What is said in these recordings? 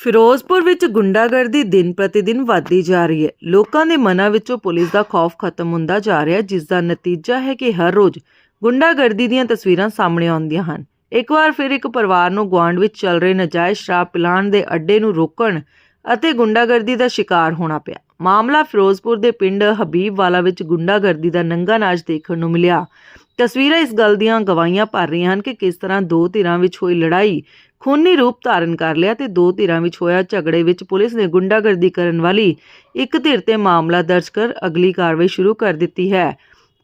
ਫਿਰੋਜ਼ਪੁਰ ਵਿੱਚ ਗੁੰਡਾਗਰਦੀ ਦਿਨ ਪ੍ਰਤੀ ਦਿਨ ਵਧਦੀ ਜਾ ਰਹੀ ਹੈ। ਲੋਕਾਂ ਦੇ ਮਨਾਂ ਵਿੱਚੋਂ ਪੁਲਿਸ ਦਾ ਖੌਫ ਖਤਮ ਹੁੰਦਾ ਜਾ ਰਿਹਾ ਹੈ, ਜਿਸ ਦਾ ਨਤੀਜਾ ਹੈ ਕਿ ਹਰ ਰੋਜ਼ ਗੁੰਡਾਗਰਦੀ ਦੀਆਂ ਤਸਵੀਰਾਂ ਸਾਹਮਣੇ ਆਉਂਦੀਆਂ ਹਨ। ਇੱਕ ਵਾਰ ਫਿਰ ਇੱਕ ਪਰਿਵਾਰ ਨੂੰ ਗੁਆਂਢ ਵਿੱਚ ਚੱਲ ਰਹੇ ਨਜਾਇਜ਼ ਸ਼ਰਾਬ ਪਿਲਾਉਣ ਦੇ ਅੱਡੇ ਨੂੰ ਰੋਕਣ ਅਤੇ ਗੁੰਡਾਗਰਦੀ ਦਾ ਸ਼ਿਕਾਰ ਹੋਣਾ ਪਿਆ। ਮਾਮਲਾ ਫਿਰੋਜ਼ਪੁਰ ਦੇ ਪਿੰਡ ਹਬੀਬਵਾਲਾ ਵਿੱਚ ਗੁੰਡਾਗਰਦੀ ਦਾ ਨੰਗਾ ਨਾਚ ਦੇਖਣ ਨੂੰ ਮਿਲਿਆ। ਤਸਵੀਰਾਂ ਇਸ ਗੱਲ ਦੀਆਂ ਗਵਾਹੀਆਂ ਭਰ ਰਹੀਆਂ ਹਨ ਕਿ ਕਿਸ ਤਰ੍ਹਾਂ ਦੋ ਧਿਰਾਂ ਵਿੱਚ ਹੋਈ ਲੜਾਈ ਖੂਨੀ ਰੂਪ ਧਾਰਨ ਕਰ ਲਿਆ ਤੇ ਦੋ ਧਿਰਾਂ ਵਿੱਚ ਹੋਇਆ ਝਗੜੇ ਵਿੱਚ ਪੁਲਿਸ ਨੇ ਗੁੰਡਾਗਰਦੀ ਕਰਨ ਵਾਲੀ ਇੱਕ ਧਿਰ ਤੇ ਮਾਮਲਾ ਦਰਜ ਕਰ ਅਗਲੀ ਕਾਰਵਾਈ ਸ਼ੁਰੂ ਕਰ ਦਿੱਤੀ ਹੈ।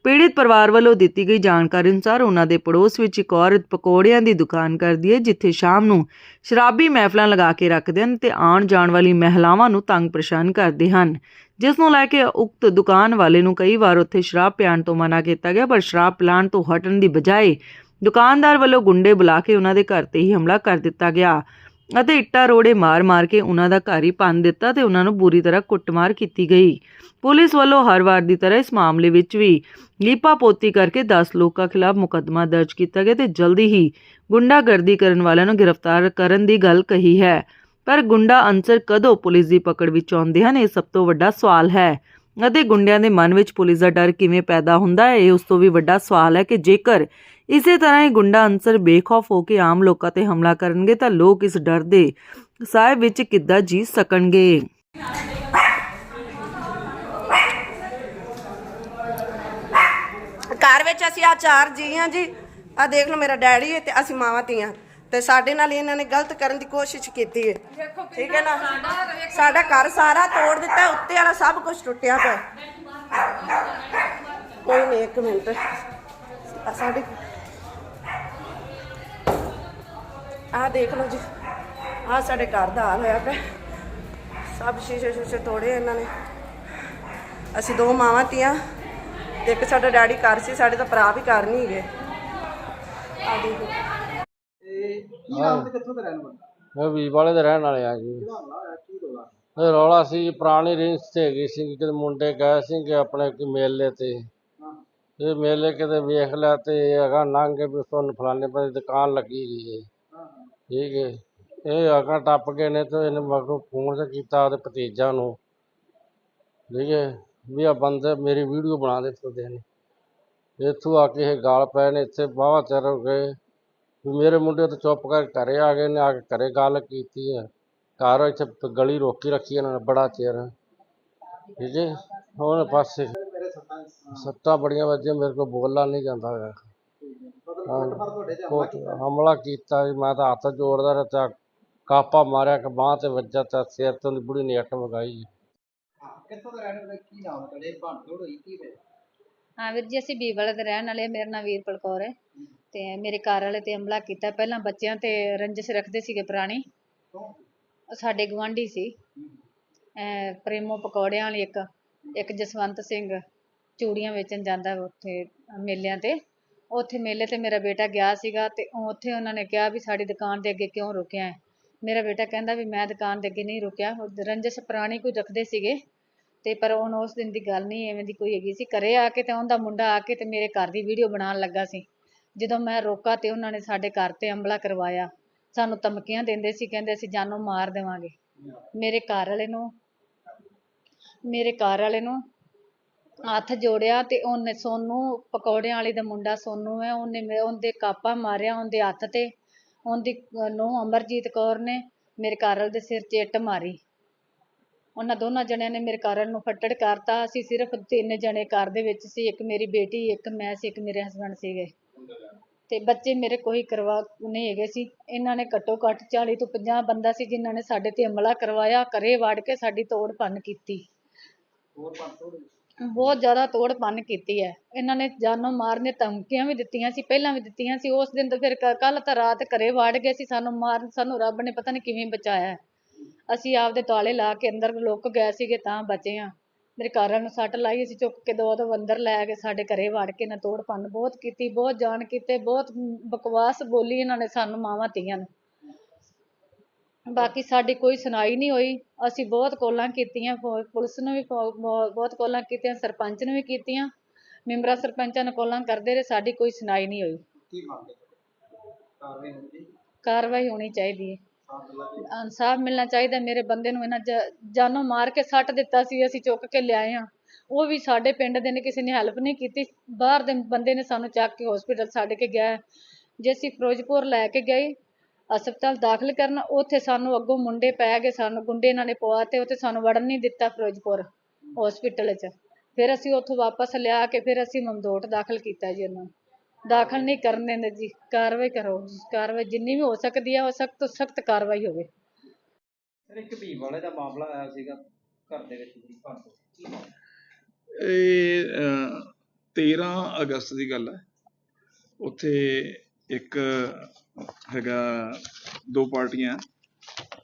ਪੀੜਿਤ ਪਰਿਵਾਰ ਵੱਲੋਂ ਦਿੱਤੀ ਗਈ ਜਾਣਕਾਰੀ ਅਨੁਸਾਰ ਉਹਨਾਂ ਦੇ ਪੜੋਸ ਵਿੱਚ ਇੱਕ ਔਰਤ ਪਕੌੜਿਆਂ ਦੀ ਦੁਕਾਨ ਕਰਦੀ ਹੈ, ਜਿੱਥੇ ਸ਼ਾਮ ਨੂੰ ਸ਼ਰਾਬੀ ਮਹਿਫਲਾਂ ਲਗਾ ਕੇ ਰੱਖਦੇ ਹਨ ਤੇ ਆਉਣ ਜਾਣ ਵਾਲੀ ਮਹਿਲਾਵਾਂ ਨੂੰ ਤੰਗ ਪਰੇਸ਼ਾਨ ਕਰਦੇ ਹਨ। ਜਿਸ ਨੂੰ ਲੈ ਕੇ ਉਕਤ ਦੁਕਾਨ ਵਾਲੇ ਨੂੰ ਕਈ ਵਾਰ ਉੱਥੇ ਸ਼ਰਾਬ ਪਿਆਣ ਤੋਂ ਮਨਾ ਕੀਤਾ ਗਿਆ, ਪਰ ਸ਼ਰਾਬ ਪਿਲਾਣ ਤੋਂ ਹਟਣ ਦੀ ਬਜਾਏ ਦੁਕਾਨਦਾਰ ਵੱਲੋਂ ਗੁੰਡੇ ਬੁਲਾ ਕੇ ਉਹਨਾਂ ਦੇ ਘਰ ਤੇ ਹੀ ਹਮਲਾ ਕਰ ਦਿੱਤਾ ਗਿਆ ਅਤੇ ਇੱਟਾਂ ਰੋੜੇ ਮਾਰ-ਮਾਰ ਕੇ ਉਹਨਾਂ ਦਾ ਘਰ ਹੀ ਭੰਨ ਦਿੱਤਾ ਤੇ ਉਹਨਾਂ ਨੂੰ ਬੁਰੀ ਤਰ੍ਹਾਂ ਕੁੱਟਮਾਰ ਕੀਤੀ ਗਈ। ਪੁਲਿਸ ਵੱਲੋਂ ਹਰ ਵਾਰ ਦੀ ਤਰ੍ਹਾਂ ਇਸ ਮਾਮਲੇ ਵਿੱਚ ਵੀ ਲੀਪਾ ਪੋਤੀ ਕਰਕੇ 10 ਲੋਕਾਂ ਖਿਲਾਫ ਮੁਕੱਦਮਾ ਦਰਜ ਕੀਤਾ ਗਿਆ ਤੇ ਜਲਦੀ ਹੀ ਗੁੰਡਾਗਰਦੀ ਕਰਨ ਵਾਲਿਆਂ ਨੂੰ ਗ੍ਰਿਫਤਾਰ ਕਰਨ ਦੀ ਗੱਲ ਕਹੀ ਹੈ। ਪਰ ਗੁੰਡਾ ਅੰਸਰ ਕਦੋਂ ਪੁਲਿਸ ਦੀ ਪਕੜ ਵਿੱਚ ਆਉਂਦੇ ਹਨ, ਇਹ ਸਭ ਤੋਂ ਵੱਡਾ ਸਵਾਲ ਹੈ। ਅਤੇ ਗੁੰਡਿਆਂ ਦੇ ਮਨ ਵਿੱਚ ਪੁਲਿਸ ਦਾ ਡਰ ਕਿਵੇਂ ਪੈਦਾ ਹੁੰਦਾ ਹੈ, ਇਹ ਉਸ ਤੋਂ ਵੀ ਵੱਡਾ ਸਵਾਲ ਹੈ ਕਿ ਜੇਕਰ ਇਸੇ ਤਰ੍ਹਾਂ ਹੀ ਗੁੰਡਾ ਅਨਸਰ ਬੇਖੌਫ ਹੋ ਕੇ ਆਮ ਲੋਕਾਂ ਤੇ ਹਮਲਾ ਕਰਨਗੇ, ਤਾਂ ਲੋਕ ਇਸ ਡਰ ਦੇ ਸਾਏ ਵਿੱਚ ਕਿੱਦਾਂ ਜੀ ਸਕਣਗੇ? ਘਰ ਵਿੱਚ ਅਸੀਂ ਆ ਚਾਰ ਜੀ ਆ ਜੀ। ਆ ਦੇਖ ਲਓ ਮੇਰਾ ਡੈਡੀ ਹੈ ਤੇ ਅਸੀਂ ਮਾਵਾਂ ਧੀਆਂ। ਤੇ ਸਾਡੇ ਨਾਲ ਇਹਨਾਂ ਨੇ ਗਲਤ ਕਰਨ ਦੀ ਕੋਸ਼ਿਸ਼ ਕੀਤੀ ਹੈ। ਠੀਕ ਹੈ ਨਾ? ਸਾਡਾ ਘਰ ਸਾਰਾ ਤੋੜ ਦਿੱਤਾ ਉੱਤੇ ਵਾਲਾ ਸਭ ਕੁਝ ਟੁੱਟਿਆ ਪਿਆ। ਕੋਈ ਨਹੀਂ ਇੱਕ ਮਿੰਟ। ਸਾਡੇ ਆ ਦੇਖ ਲਓ ਜੀ। ਆ ਸਾਡੇ ਘਰ ਦਾ ਹਾਲ ਹੋਇਆ ਪਿਆ। ਸਭ ਸ਼ੀਸ਼ੇ ਸ਼ੀਸ਼ੇ ਤੋੜੇ ਇਹਨਾਂ ਨੇ। ਅਸੀਂ ਦੋ ਮਾਵਾਂ ਧੀਆਂ ਤੇ ਇੱਕ ਸਾਡਾ ਡੈਡੀ ਘਰ ਸੀ ਸਾਡੇ ਤਾਂ ਭਰਾ ਵੀ ਘਰ ਨਹੀਂ ਹੈਗੇ। ਆ ਦੇਖੋ। ਮੈਂ ਵੀ ਵਾਲੇ? ਦੇ ਰਹਿਣ ਵਾਲੇ ਆ ਜੀ। ਇਹ ਰੌਲਾ? ਸੀ ਜੀ, ਪੁਰਾਣੀ ਰਿੰਸ ਤੇ ਹੈਗੀ ਸੀ ਕਿ ਮੁੰਡੇ ਗਏ ਸੀ ਕਿ ਆਪਣੇ ਕੋਈ ਮੇਲੇ ਤੇ। ਇਹ ਮੇਲੇ ਕਿਤੇ ਵੇਖ ਲਿਆ ਤੇ ਇਹ ਹੈਗਾ ਲੰਘ ਕੇ ਵੀ ਤੁਹਾਨੂੰ ਫਲਾਣੇ ਪਾਸੇ ਦੁਕਾਨ ਲੱਗੀ ਗਈ ਹੈ ਠੀਕ ਹੈ ਇਹ ਅਗਾ ਟੱਪ ਗਏ ਨੇ ਤੇ ਇਹਨੇ ਮਗਰੋਂ ਫੋਨ ਤੇ ਕੀਤਾ ਉਹਦੇ ਭਤੀਜਾ ਨੂੰ। ਠੀਕ ਹੈ ਵੀ ਆ ਬੰਦੇ ਮੇਰੀ ਵੀਡੀਓ ਬਣਾ ਦੇ ਫਿਰਦੇ ਨੇ। ਇੱਥੋਂ ਆ ਕੇ ਇਹ ਗਾਲ ਪਏ ਨੇ ਇੱਥੇ ਬਾਹਵਾ ਚਿਰ ਹੋ ਗਏ। ਵੀ ਮੇਰੇ ਮੁੰਡੇ ਤਾਂ ਚੁੱਪ ਕਰਕੇ ਘਰੇ ਆ ਗਏ ਨੇ ਆ ਕੇ ਘਰੇ ਗੱਲ ਕੀਤੀ ਹੈ ਘਰ ਇੱਥੇ ਗਲੀ ਰੋਕੀ ਰੱਖੀ ਇਹਨਾਂ ਨੇ ਬੜਾ ਚਿਰ। ਠੀਕ ਹੈ ਹੁਣ ਪਾਸੇ ਸੱਟਾਂ ਬੜੀਆਂ ਵੱਜੀਆਂ ਮੇਰੇ ਕੋਲ ਬੋਲਣਾ ਨਹੀਂ ਜਾਂਦਾ ਹੈਗਾ। ਹਮਲਾ ਕੀਤਾ ਜੀ ਮੈਂ ਤਾਂ ਹੱਥ ਜੋੜਦਾ ਰਿਹਾ ਤਾਂ ਕਾਪਾ ਮਾਰਿਆ ਕਿ ਬਾਂਹ ਤੇ ਵੱਜਾ ਤਾਂ ਸਿਰ ਤੋਂ ਦੀ ਬੁੜੀ ਨੇ ਇੱਟ ਵਗਾਈ ਕਿੱਥੋਂ ਦਾ ਰਹਿਣ ਵਾਲਾ? ਕੀ ਨਾਮ ਹੈ ਤੁਹਾਡੇ? ਭੰਨ ਹੋਈ ਕੀ ਹਾਂ ਵੀਰ ਜੀ ਅਸੀਂ ਬੀਬਲ ਦੇ ਰਹਿਣ ਵਾਲੇ। ਮੇਰਾ ਨਾਮ ਵੀਰਪਾਲ ਕੌਰ ਹੈ। ਤੇ ਮੇਰੇ ਘਰ ਵਾਲੇ ਤੇ ਹਮਲਾ ਕੀਤਾ। ਪਹਿਲਾਂ ਬੱਚਿਆਂ ਤੇ ਰੰਜਿਸ਼ ਰੱਖਦੇ ਸੀਗੇ ਪੁਰਾਣੀ। ਉਹ ਸਾਡੇ ਗੁਆਂਢੀ ਸੀ। ਪ੍ਰੇਮੋ ਪਕੌੜਿਆਂ ਵਾਲੀ ਇੱਕ ਇੱਕ ਜਸਵੰਤ ਸਿੰਘ ਚੂੜੀਆਂ ਵੇਚਣ ਜਾਂਦਾ ਉੱਥੇ ਮੇਲਿਆਂ ਤੇ। ਉੱਥੇ ਮੇਲੇ ਤੇ ਮੇਰਾ ਬੇਟਾ ਗਿਆ ਸੀਗਾ ਤੇ ਉਹ ਉੱਥੇ ਉਹਨਾਂ ਨੇ ਕਿਹਾ ਵੀ ਸਾਡੀ ਦੁਕਾਨ ਦੇ ਅੱਗੇ ਕਿਉਂ ਰੁਕਿਆ ਹੈ? ਮੇਰਾ ਬੇਟਾ ਕਹਿੰਦਾ ਵੀ ਮੈਂ ਦੁਕਾਨ ਦੇ ਅੱਗੇ ਨਹੀਂ ਰੁਕਿਆ। ਰੰਜਿਸ਼ ਪੁਰਾਣੀ ਕੋਈ ਰੱਖਦੇ ਸੀਗੇ ਤੇ ਪਰ ਹੁਣ ਉਸ ਦਿਨ ਦੀ ਗੱਲ ਨਹੀਂ ਐਵੇਂ ਦੀ ਕੋਈ ਹੈਗੀ ਸੀ। ਘਰੇ ਆ ਕੇ ਤੇ ਉਹਦਾ ਮੁੰਡਾ ਆ ਕੇ ਤੇ ਮੇਰੇ ਘਰ ਦੀ ਵੀਡੀਓ ਬਣਾਉਣ ਲੱਗਾ ਸੀ। ਜਦੋਂ ਮੈਂ ਰੋਕਾ ਤੇ ਉਹਨਾਂ ਨੇ ਸਾਡੇ ਘਰ ਤੇ ਹਮਲਾ ਕਰਵਾਇਆ, ਸਾਨੂੰ ਧਮਕੀਆਂ ਦਿੰਦੇ ਸੀ, ਕਹਿੰਦੇ ਅਸੀਂ ਜਾਨੋਂ ਮਾਰ ਦੇਵਾਂਗੇ। ਮੇਰੇ ਘਰ ਵਾਲੇ ਨੂੰ, ਮੇਰੇ ਘਰ ਵਾਲੇ ਨੂੰ ਹੱਥ ਜੋੜਿਆ ਤੇ ਉਹਨੇ ਸੋਨੂੰ, ਪਕੌੜਿਆਂ ਵਾਲੀ ਦਾ ਮੁੰਡਾ ਸੋਨੂੰ ਹੈ, ਉਹਨੇ ਮੇ- ਉਹਦੇ ਕਾਪਾ ਮਾਰਿਆ ਉਹਦੇ ਹੱਥ ਤੇ। ਉਹਦੀ ਨੂੰਹ ਅਮਰਜੀਤ ਕੌਰ ਨੇ ਮੇਰੇ ਘਰ ਵਾਲੇ ਦੇ ਸਿਰ 'ਚ ਇੱਟ ਮਾਰੀ। ਉਹਨਾਂ ਦੋਨਾਂ ਜਣਿਆਂ ਨੇ ਮੇਰੇ ਘਰ ਵਾਲੇ ਨੂੰ ਫੱਟੜ ਕਰਤਾ। ਅਸੀਂ ਸਿਰਫ ਤਿੰਨ ਜਣੇ ਘਰ ਦੇ ਵਿੱਚ ਸੀ, ਇੱਕ ਮੇਰੀ ਬੇਟੀ, ਇੱਕ ਮੈਂ ਸੀ, ਇੱਕ ਮੇਰੇ ਹਸਬੈਂਡ ਸੀਗੇ। ਤੇ ਬੱਚੇ ਮੇਰੇ ਕੋਈ ਕਰਵਾ ਨਹੀਂ ਹੈਗੇ ਸੀ। ਇਹਨਾਂ ਨੇ ਘੱਟੋ ਘੱਟ 40 ਤੋਂ 50 ਬੰਦਾ ਸੀ ਜਿਨ੍ਹਾਂ ਨੇ ਸਾਡੇ ਤੇ ਹਮਲਾ ਕਰਵਾਇਆ ਘਰੇ ਵੜ ਕੇ ਸਾਡੀ ਤੋੜ ਭੰਨ ਕੀਤੀ। ਬਹੁਤ ਜ਼ਿਆਦਾ ਤੋੜ ਭੰਨ ਕੀਤੀ ਹੈ। ਇਹਨਾਂ ਨੇ ਜਾਨੋਂ ਮਾਰਨ ਦੀਆਂ ਧਮਕੀਆਂ ਵੀ ਦਿੱਤੀਆਂ ਸੀ ਪਹਿਲਾਂ ਵੀ ਦਿੱਤੀਆਂ ਸੀ। ਉਸ ਦਿਨ ਤਾਂ ਫਿਰ ਕੱਲ ਤਾਂ ਰਾਤ ਘਰੇ ਵੜ ਗਏ ਸੀ। ਸਾਨੂੰ ਮਾਰਨ ਸਾਨੂੰ ਰੱਬ ਨੇ ਪਤਾ ਨਹੀਂ ਕਿਵੇਂ ਬਚਾਇਆ। ਅਸੀਂ ਆਪਦੇ ਤਾਲੇ ਲਾ ਕੇ ਅੰਦਰ ਲੁੱਕ ਗਏ ਸੀਗੇ ਤਾਂ ਬਚੇ ਹਾਂ। ਮੇਰੇ ਘਰ ਵਾਲੇ ਨੂੰ ਸੱਟ ਲਾਈ ਅਸੀਂ ਚੁੱਕ ਕੇ ਦੋ ਦੋ ਅੰਦਰ ਲੈ ਕੇ ਸਾਡੇ ਘਰੇ ਵੜ ਕੇ ਨਾ ਤੋੜ ਭੰਨ ਬਹੁਤ ਕੀਤੀ ਬਹੁਤ ਜਾਣ ਕੀਤੇ ਬਹੁਤ ਬਕਵਾਸ ਬੋਲੀ ਇਹਨਾਂ ਨੇ ਸਾਨੂੰ ਮਾਵਾਂ ਧੀਆਂ ਨੂੰ। ਬਾਕੀ ਸਾਡੀ ਕੋਈ ਸੁਣਾਈ ਨਹੀਂ ਹੋਈ ਅਸੀਂ ਬਹੁਤ ਕਾਲਾਂ ਕੀਤੀਆਂ ਪੁਲਿਸ ਨੂੰ ਵੀ ਬਹੁਤ ਕਾਲਾਂ ਕੀਤੀਆਂ ਸਰਪੰਚ ਨੂੰ ਵੀ ਕੀਤੀਆਂ ਮੈਂਬਰਾਂ ਸਰਪੰਚਾਂ ਨੂੰ ਕਾਲਾਂ ਕਰਦੇ ਰਹੇ ਸਾਡੀ ਕੋਈ ਸੁਣਾਈ ਨਹੀਂ ਹੋਈ। ਕੀ ਮੰਗਦੇ ਕਾਰਵਾਈ ਹੋਣੀ ਚਾਹੀਦੀ ਹੈ। ਇਨਸਾਫ ਮਿਲਣਾ ਚਾਹੀਦਾ ਮੇਰੇ ਬੰਦੇ ਨੂੰ ਇਹਨਾਂ ਜ- ਜਾਨੋਂ ਮਾਰ ਕੇ ਸੱਟ ਦਿੱਤਾ ਸੀ, ਅਸੀਂ ਚੁੱਕ ਕੇ ਲਿਆਏ ਹਾਂ। ਉਹ ਵੀ ਸਾਡੇ ਪਿੰਡ ਦੇ ਨੇ, ਕਿਸੇ ਨੇ ਹੈਲਪ ਨਹੀਂ ਕੀਤੀ। ਬਾਹਰ ਦੇ ਬੰਦੇ ਨੇ ਸਾਨੂੰ ਚੱਕ ਕੇ ਹਸਪੀਟਲ ਛੱਡ ਕੇ ਗਿਆ ਜੇ ਅਸੀਂ ਫਿਰੋਜ਼ਪੁਰ ਲੈ ਕੇ ਗਏ, ਹਸਪਤਾਲ ਦਾਖਲ ਕਰਨ, ਉੱਥੇ ਸਾਨੂੰ ਅੱਗੋਂ ਮੁੰਡੇ ਪੈ ਗਏ, ਸਾਨੂੰ ਗੁੰਡੇ ਇਹਨਾਂ ਨੇ ਪਵਾਤੇ, ਉੱਥੇ ਸਾਨੂੰ ਵੜਨ ਨਹੀਂ ਦਿੱਤਾ ਫਿਰੋਜ਼ਪੁਰ ਹਸਪੀਟਲ 'ਚ। ਫਿਰ ਅਸੀਂ ਉੱਥੋਂ ਵਾਪਸ ਲਿਆ ਕੇ ਫਿਰ ਅਸੀਂ ਮਮਦੋਟ ਦਾਖਲ ਕੀਤਾ ਜੀ ਉਹਨਾਂ ਨੂੰ। ਦਾਖਲ ਨਹੀਂ ਕਰਨ ਦਿੰਦੇ ਜੀ ਕਾਰਵਾਈ ਕਰੋ ਕਾਰਵਾਈ ਜਿੰਨੀ ਵੀ ਹੋ ਸਕਦੀ ਹੈ ਉਹ ਸਖਤ ਤੋਂ ਸਖਤ ਕਾਰਵਾਈ ਹੋਵੇ। ਸਰ ਇੱਕ ਭੀਮ ਵਾਲੇ ਦਾ ਮਾਮਲਾ ਆਇਆ ਸੀਗਾ ਘਰ ਦੇ ਵਿੱਚ ਜਿਹੜੀ ਭੰਨ ਤੋੜ ਕੀ ਮਾਮਲਾ? ਇਹ ਅਹ, 13 ਅਗਸਤ ਦੀ ਗੱਲ ਹੈ। ਉੱਥੇ ਇੱਕ ਹੈਗਾ ਦੋ ਪਾਰਟੀਆਂ।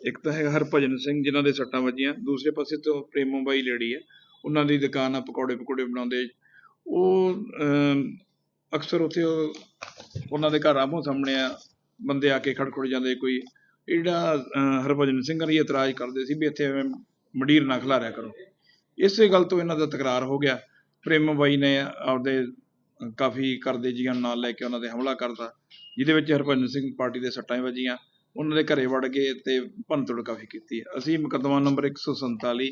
ਇੱਕ ਤਾਂ ਹੈਗਾ ਹਰਭਜਨ ਸਿੰਘ ਜਿਨ੍ਹਾਂ ਦੇ ਸੱਟਾਂ ਵੱਜੀਆਂ। ਦੂਸਰੇ ਪਾਸੇ ਤੋਂ ਪ੍ਰੇਮੋ ਬਾਈ ਲੇਡੀ ਹੈ। ਉਹਨਾਂ ਦੀ ਦੁਕਾਨ ਆ ਪਕੌੜੇ ਪਕੌੜੇ ਬਣਾਉਂਦੇ। ਉਹ ਅਮ, ਅਕਸਰ ਉੱਥੇ ਉਹ ਉਹਨਾਂ ਦੇ ਘਰ ਆਮੋ ਸਾਹਮਣੇ ਆ ਬੰਦੇ ਆ ਕੇ ਖੜਖੜ ਜਾਂਦੇ ਕੋਈ ਇਹ ਜਿਹੜਾ ਹਰਭਜਨ ਸਿੰਘ ਹਰੀ ਇਤਰਾਜ਼ ਕਰਦੇ ਸੀ ਵੀ ਇੱਥੇ ਐਵੇਂ ਮੰਡੀਰ ਨਾ ਖਿਲਾਰਿਆ ਕਰੋ। ਇਸੇ ਗੱਲ ਤੋਂ ਇਹਨਾਂ ਦਾ ਤਕਰਾਰ ਹੋ ਗਿਆ। ਪ੍ਰੇਮ ਬਾਈ ਨੇ ਆਪਦੇ ਕਾਫੀ ਕਰਦੇ ਜੀਆਂ ਨਾਲ ਲੈ ਕੇ ਉਹਨਾਂ ਦੇ ਹਮਲਾ ਕਰਤਾ ਜਿਹਦੇ ਵਿੱਚ ਹਰਭਜਨ ਸਿੰਘ ਪਾਰਟੀ ਦੇ ਸੱਟਾਂ ਵੱਜੀਆਂ। ਉਹਨਾਂ ਦੇ ਘਰੇ ਵੜ ਗਏ ਤੇ ਭੰਨਤੋੜ ਕਾਫੀ ਕੀਤੀ। ਅਸੀਂ ਮੁਕੱਦਮਾ ਨੰਬਰ 147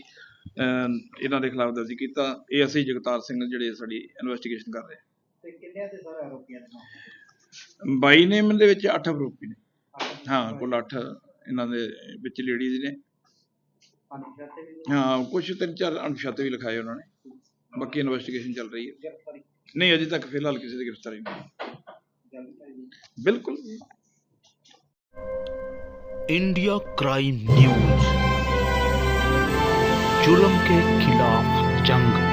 ਅਹ, ਇਹਨਾਂ ਦੇ ਖਿਲਾਫ ਦਰਜ ਕੀਤਾ। ਇਹ ਅਸੀਂ ਜਗਤਾਰ ਸਿੰਘ ਜਿਹੜੇ ਸਾਡੀ ਇਨਵੈਸਟੀਗੇਸ਼ਨ ਕਰ ਰਹੇ ਤੇ ਕਿੰਨਿਆਂ ਤੇ ਸਾਰੇ ਆਰੋਪੀਆਂ ਦੇ ਨਾਮ ਹਾਂ ਬਾਈ ਨੇਮ ਦੇ ਵਿੱਚ 8 ਆਰੋਪੀ ਨੇ ਹਾਂ ਕੁੱਲ 8 ਇਹਨਾਂ ਦੇ ਵਿੱਚ ਲੇਡੀਜ਼ ਨੇ ਅਨੁਸ਼ਾਤੇ ਵੀ ਹਾਂ ਕੁਝ ਤਿੰਨ ਚਾਰ ਅਣਪਛਾਤੇ ਵੀ ਲਿਖਾਏ ਉਹਨਾਂ ਨੇ ਬਾਕੀ ਇਨਵੈਸਟੀਗੇਸ਼ਨ ਚੱਲ ਰਹੀ ਹੈ ਗ੍ਰਿਫਤਾਰੀ ਨਹੀਂ ਅਜੇ ਤੱਕ ਫਿਲਹਾਲ ਕਿਸੇ ਦੀ ਗ੍ਰਿਫਤਾਰੀ ਨਹੀਂ ਜਲਦੀ ਚਾਹੀਦੀ ਬਿਲਕੁਲ इंडिया क्राइम न्यूज जुल्म के खिलाफ जंग